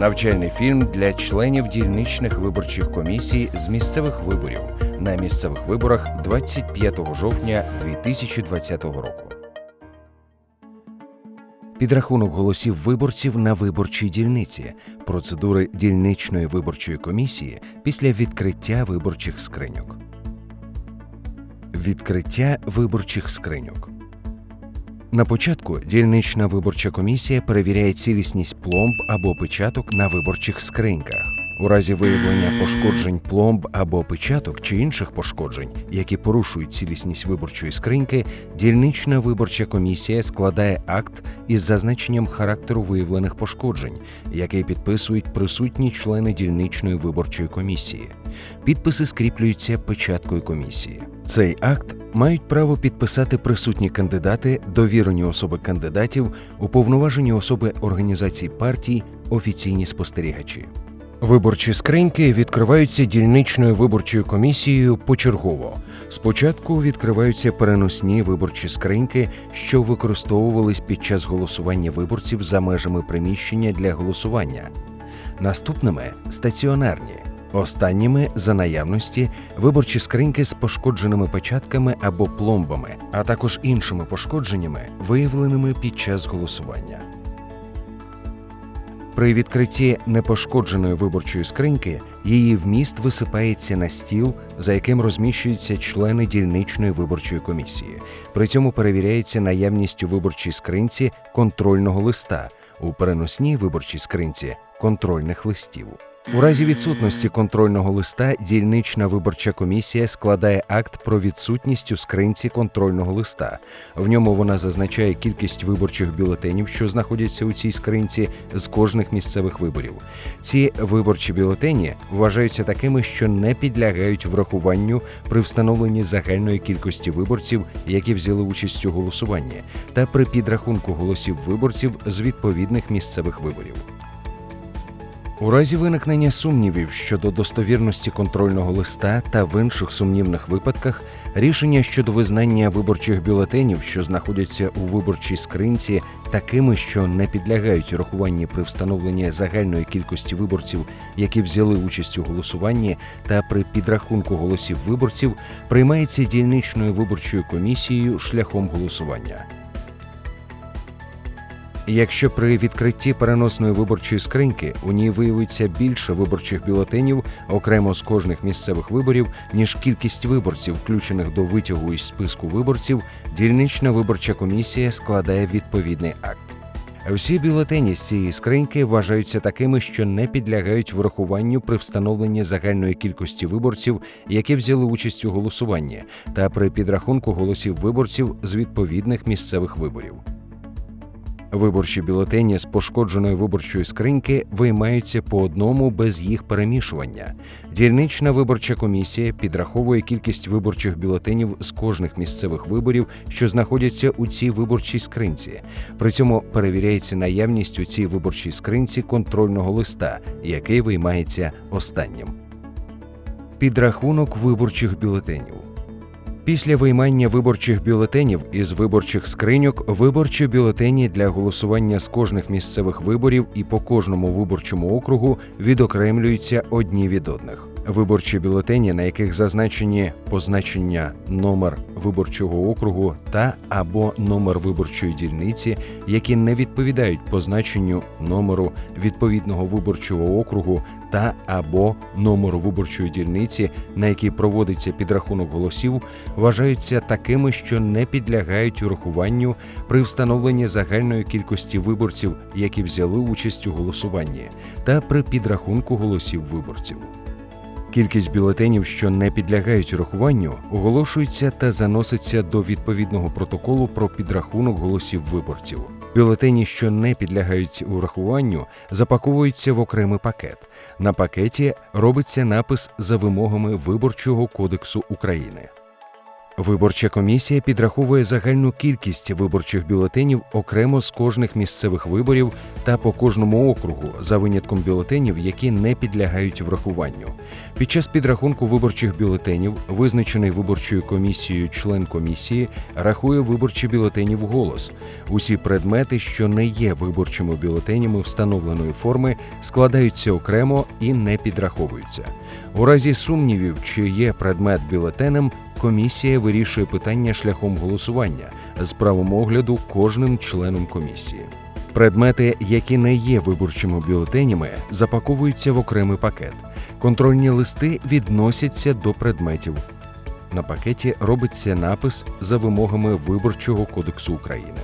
Навчальний фільм для членів дільничних виборчих комісій з місцевих виборів на місцевих виборах 25 жовтня 2020 року. Підрахунок голосів виборців на виборчій дільниці, процедури дільничної виборчої комісії після відкриття виборчих скриньок. Відкриття виборчих скриньок. На початку дільнична виборча комісія перевіряє цілісність пломб або печаток на виборчих скриньках. У разі виявлення пошкоджень пломб або печаток чи інших пошкоджень, які порушують цілісність виборчої скриньки, дільнична виборча комісія складає акт із зазначенням характеру виявлених пошкоджень, який підписують присутні члени дільничної виборчої комісії. Підписи скріплюються печаткою комісії. Цей акт мають право підписати присутні кандидати, довірені особи кандидатів, уповноважені особи організацій партій, офіційні спостерігачі. Виборчі скриньки відкриваються дільничною виборчою комісією почергово. Спочатку відкриваються переносні виборчі скриньки, що використовувались під час голосування виборців за межами приміщення для голосування. Наступними стаціонарні. Останніми за наявності виборчі скриньки з пошкодженими печатками або пломбами, а також іншими пошкодженнями, виявленими під час голосування. При відкритті непошкодженої виборчої скриньки її вміст висипається на стіл, за яким розміщуються члени дільничної виборчої комісії. При цьому перевіряється наявність у виборчій скринці контрольного листа, у переносній виборчій скринці контрольних листів. У разі відсутності контрольного листа дільнична виборча комісія складає акт про відсутність у скринці контрольного листа. В ньому вона зазначає кількість виборчих бюлетенів, що знаходяться у цій скринці з кожних місцевих виборів. Ці виборчі бюлетені вважаються такими, що не підлягають врахуванню при встановленні загальної кількості виборців, які взяли участь у голосуванні, та при підрахунку голосів виборців з відповідних місцевих виборів. У разі виникнення сумнівів щодо достовірності контрольного листа та в інших сумнівних випадках рішення щодо визнання виборчих бюлетенів, що знаходяться у виборчій скринці, такими, що не підлягають рахуванні при встановленні загальної кількості виборців, які взяли участь у голосуванні, та при підрахунку голосів виборців, приймається дільничною виборчою комісією шляхом голосування. Якщо при відкритті переносної виборчої скриньки у ній виявиться більше виборчих бюлетенів окремо з кожних місцевих виборів, ніж кількість виборців, включених до витягу із списку виборців, дільнична виборча комісія складає відповідний акт. Всі бюлетені з цієї скриньки вважаються такими, що не підлягають врахуванню при встановленні загальної кількості виборців, які взяли участь у голосуванні, та при підрахунку голосів виборців з відповідних місцевих виборів. Виборчі бюлетені з пошкодженої виборчої скриньки виймаються по одному без їх перемішування. Дільнична виборча комісія підраховує кількість виборчих бюлетенів з кожних місцевих виборів, що знаходяться у цій виборчій скринці. При цьому перевіряється наявність у цій виборчій скринці контрольного листа, який виймається останнім. Підрахунок виборчих бюлетенів. Після виймання виборчих бюлетенів із виборчих скриньок виборчі бюлетені для голосування з кожних місцевих виборів і по кожному виборчому округу відокремлюються одні від одних. Виборчі бюлетені, на яких зазначені позначення номер виборчого округу та або номер виборчої дільниці, які не відповідають позначенню номеру відповідного виборчого округу та або номеру виборчої дільниці, на якій проводиться підрахунок голосів, вважаються такими, що не підлягають урахуванню при встановленні загальної кількості виборців, які взяли участь у голосуванні, та при підрахунку голосів виборців. Кількість бюлетенів, що не підлягають рахуванню, оголошується та заноситься до відповідного протоколу про підрахунок голосів виборців. Бюлетені, що не підлягають урахуванню, запаковуються в окремий пакет. На пакеті робиться напис за вимогами Виборчого кодексу України. Виборча комісія підраховує загальну кількість виборчих бюлетенів окремо з кожних місцевих виборів та по кожному округу за винятком бюлетенів, які не підлягають врахуванню. Під час підрахунку виборчих бюлетенів, визначений виборчою комісією член комісії рахує виборчі бюлетені в голос. Усі предмети, що не є виборчими бюлетенями встановленої форми, складаються окремо і не підраховуються. У разі сумнівів, чи є предмет бюлетенем, комісія вирішує питання шляхом голосування з правом огляду кожним членом комісії. Предмети, які не є виборчими бюлетенями, запаковуються в окремий пакет. Контрольні листи відносяться до предметів. На пакеті робиться напис за вимогами Виборчого кодексу України.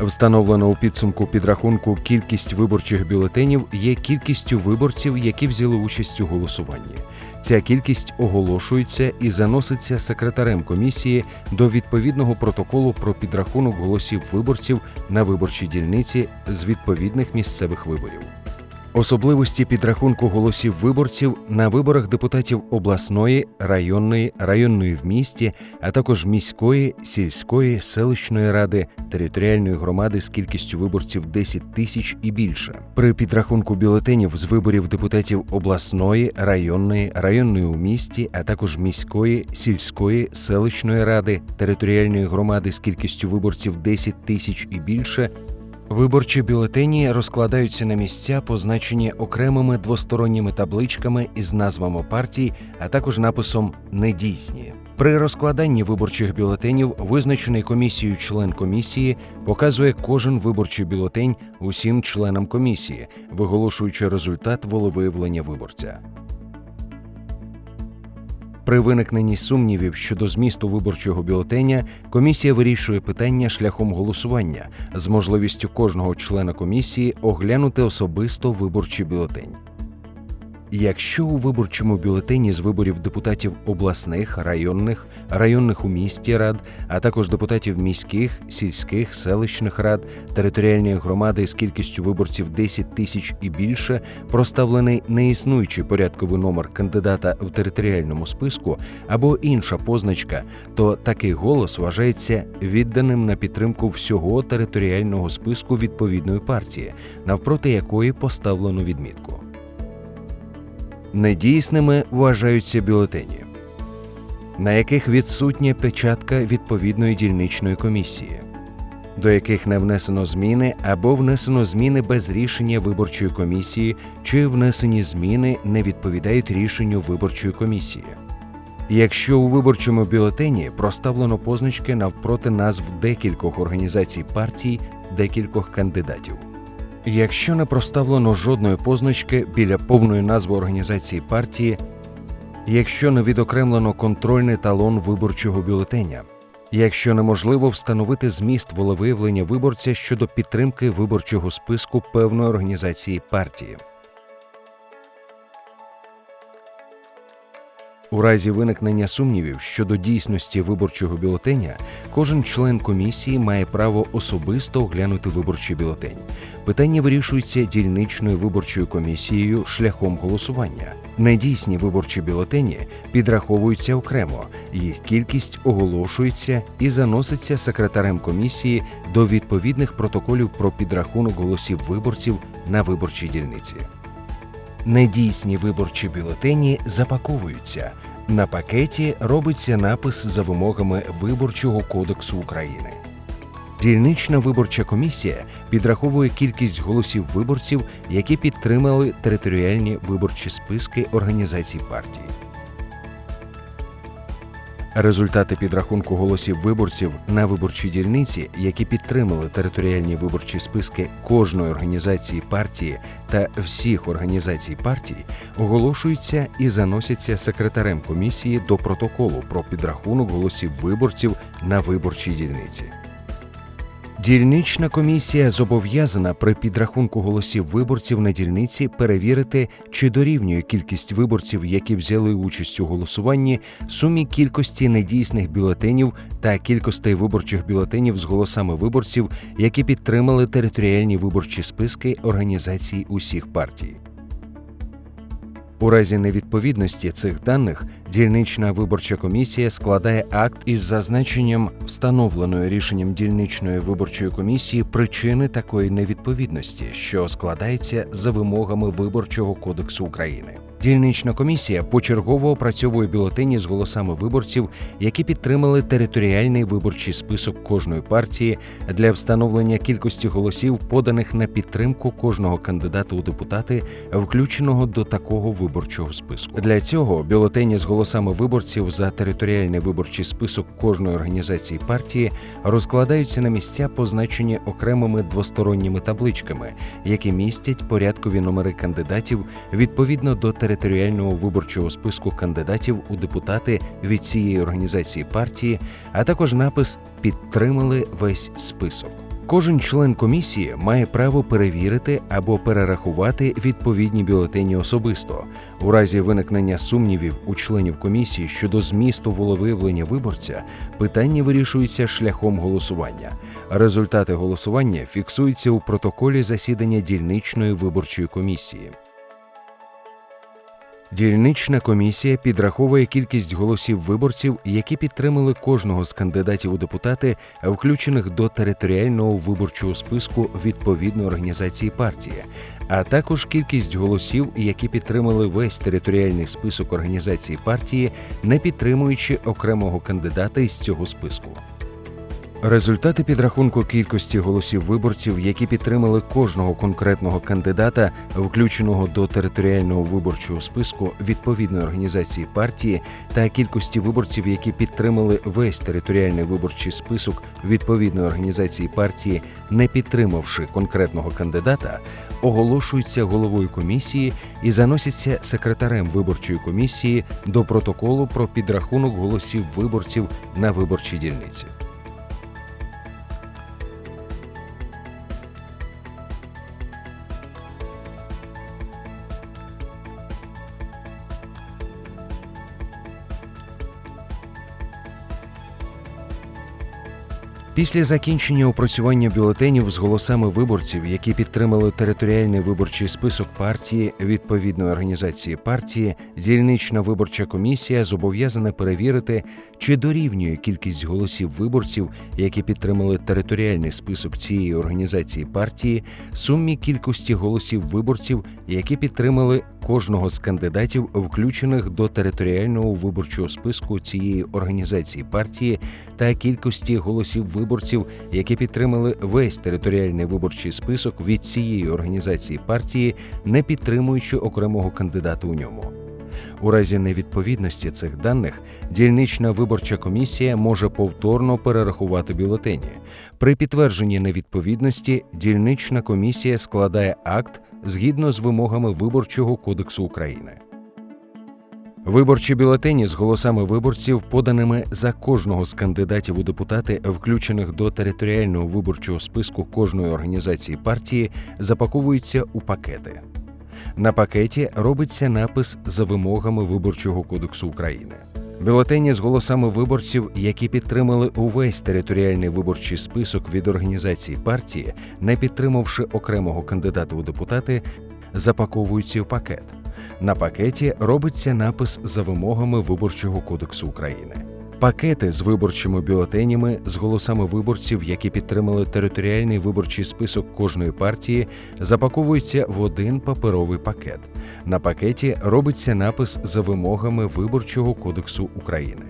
Встановлено у підсумку підрахунку кількість виборчих бюлетенів є кількістю виборців, які взяли участь у голосуванні. Ця кількість оголошується і заноситься секретарем комісії до відповідного протоколу про підрахунок голосів виборців на виборчій дільниці з відповідних місцевих виборів. Особливості підрахунку голосів виборців на виборах депутатів обласної, районної, районної в місті, а також міської, сільської, селищної ради, територіальної громади з кількістю виборців 10 тисяч і більше. При підрахунку бюлетенів з виборів депутатів обласної, районної, районної у місті, а також міської, сільської, селищної ради, територіальної громади з кількістю виборців 10 тисяч і більше. Виборчі бюлетені розкладаються на місця, позначені окремими двосторонніми табличками із назвами партій, а також написом Недійсні. При розкладанні виборчих бюлетенів визначений комісією член комісії показує кожен виборчий бюлетень усім членам комісії, виголошуючи результат волевиявлення виборця. При виникненні сумнівів щодо змісту виборчого бюлетеня комісія вирішує питання шляхом голосування з можливістю кожного члена комісії оглянути особисто виборчий бюлетень. Якщо у виборчому бюлетені з виборів депутатів обласних, районних, районних у місті рад, а також депутатів міських, сільських, селищних рад, територіальної громади з кількістю виборців 10 тисяч і більше, проставлений неіснуючий порядковий номер кандидата в територіальному списку або інша позначка, то такий голос вважається відданим на підтримку всього територіального списку відповідної партії, навпроти якої поставлено відмітку. Недійсними вважаються бюлетені, на яких відсутня печатка відповідної дільничної комісії, до яких не внесено зміни або внесено зміни без рішення виборчої комісії, чи внесені зміни не відповідають рішенню виборчої комісії. Якщо у виборчому бюлетені проставлено позначки навпроти назв декількох організацій партій, декількох кандидатів. Якщо не проставлено жодної позначки біля повної назви організації партії, якщо не відокремлено контрольний талон виборчого бюлетеня, якщо неможливо встановити зміст волевиявлення виборця щодо підтримки виборчого списку певної організації партії. У разі виникнення сумнівів щодо дійсності виборчого бюлетеня, кожен член комісії має право особисто оглянути виборчий бюлетень. Питання вирішується дільничною виборчою комісією шляхом голосування. Недійсні виборчі бюлетені підраховуються окремо, їх кількість оголошується і заноситься секретарем комісії до відповідних протоколів про підрахунок голосів виборців на виборчій дільниці. Недійсні виборчі бюлетені запаковуються. На пакеті робиться напис за вимогами Виборчого кодексу України. Дільнична виборча комісія підраховує кількість голосів виборців, які підтримали територіальні виборчі списки організацій партії. Результати підрахунку голосів виборців на виборчій дільниці, які підтримали територіальні виборчі списки кожної організації партії та всіх організацій партій, оголошуються і заносяться секретарем комісії до протоколу про підрахунок голосів виборців на виборчій дільниці. Дільнична комісія зобов'язана при підрахунку голосів виборців на дільниці перевірити, чи дорівнює кількість виборців, які взяли участь у голосуванні, сумі кількості недійсних бюлетенів та кількостей виборчих бюлетенів з голосами виборців, які підтримали територіальні виборчі списки організацій усіх партій. У разі невідповідності цих даних дільнична виборча комісія складає акт із зазначенням встановленої рішенням дільничної виборчої комісії причини такої невідповідності, що складається за вимогами Виборчого кодексу України. Дільнична комісія почергово опрацьовує бюлетені з голосами виборців, які підтримали територіальний виборчий список кожної партії для встановлення кількості голосів, поданих на підтримку кожного кандидата у депутати, включеного до такого виборчого списку. Для цього бюлетені з голосами виборців за територіальний виборчий список кожної організації партії розкладаються на місця, позначені окремими двосторонніми табличками, які містять порядкові номери кандидатів відповідно до територіального виборчого списку кандидатів у депутати від цієї організації партії, а також напис Підтримали весь список. Кожен член комісії має право перевірити або перерахувати відповідні бюлетені особисто. У разі виникнення сумнівів у членів комісії щодо змісту волевиявлення виборця, питання вирішується шляхом голосування. Результати голосування фіксуються у протоколі засідання дільничної виборчої комісії. Дільнична комісія підраховує кількість голосів виборців, які підтримали кожного з кандидатів у депутати, включених до територіального виборчого списку відповідної організації партії, а також кількість голосів, які підтримали весь територіальний список організації партії, не підтримуючи окремого кандидата із цього списку. Результати підрахунку кількості голосів виборців, які підтримали кожного конкретного кандидата, включеного до територіального виборчого списку відповідної організації партії, та кількості виборців, які підтримали весь територіальний виборчий список відповідної організації партії, не підтримавши конкретного кандидата, оголошуються головою комісії і заносяться секретарем виборчої комісії до протоколу про підрахунок голосів виборців на виборчій дільниці. Після закінчення опрацювання бюлетенів з голосами виборців, які підтримали територіальний виборчий список партії відповідної організації партії, дільнична виборча комісія зобов'язана перевірити, чи дорівнює кількість голосів виборців, які підтримали територіальний список цієї організації партії, сумі кількості голосів виборців, які підтримали кожного з кандидатів, включених до територіального виборчого списку цієї організації партії, та кількості голосів виборців, які підтримали весь територіальний виборчий список від цієї організації партії, не підтримуючи окремого кандидата у ньому. У разі невідповідності цих даних дільнична виборча комісія може повторно перерахувати бюлетені. При підтвердженні невідповідності дільнична комісія складає акт згідно з вимогами Виборчого кодексу України. Виборчі бюлетені з голосами виборців, поданими за кожного з кандидатів у депутати, включених до територіального виборчого списку кожної організації партії, запаковуються у пакети. На пакеті робиться напис за вимогами Виборчого кодексу України. Бюлетені з голосами виборців, які підтримали увесь територіальний виборчий список від організації партії, не підтримавши окремого кандидата у депутати, запаковуються в пакет. На пакеті робиться напис за вимогами Виборчого кодексу України. Пакети з виборчими бюлетенями з голосами виборців, які підтримали територіальний виборчий список кожної партії, запаковуються в один паперовий пакет. На пакеті робиться напис за вимогами Виборчого кодексу України.